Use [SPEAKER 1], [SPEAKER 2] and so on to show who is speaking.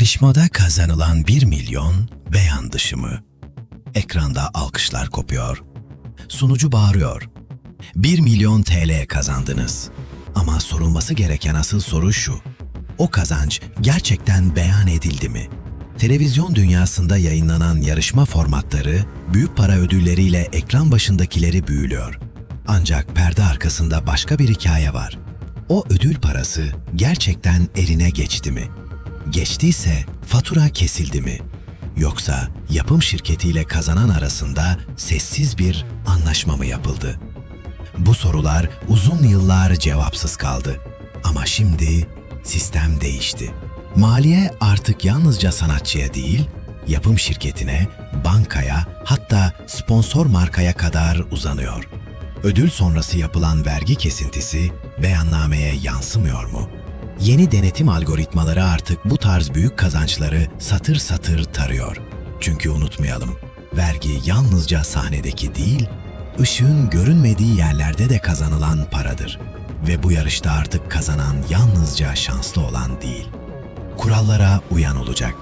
[SPEAKER 1] Yarışmada kazanılan 1 milyon beyan dışı mı? Ekranda alkışlar kopuyor. Sunucu bağırıyor. 1 milyon TL kazandınız. Ama sorulması gereken asıl soru şu. O kazanç gerçekten beyan edildi mi? Televizyon dünyasında yayınlanan yarışma formatları büyük para ödülleriyle ekran başındakileri büyülüyor. Ancak perde arkasında başka bir hikaye var. O ödül parası gerçekten eline geçti mi? Geçtiyse fatura kesildi mi? Yoksa yapım şirketiyle kazanan arasında sessiz bir anlaşma mı yapıldı? Bu sorular uzun yıllar cevapsız kaldı. Ama şimdi sistem değişti. Maliye artık yalnızca sanatçıya değil, yapım şirketine, bankaya, hatta sponsor markaya kadar uzanıyor. Ödül sonrası yapılan vergi kesintisi beyannameye yansımıyor mu? Yeni denetim algoritmaları artık bu tarz büyük kazançları satır satır tarıyor. Çünkü unutmayalım, vergi yalnızca sahnedeki değil, ışığın görünmediği yerlerde de kazanılan paradır. Ve bu yarışta artık kazanan yalnızca şanslı olan değil. Kurallara uyan olacak.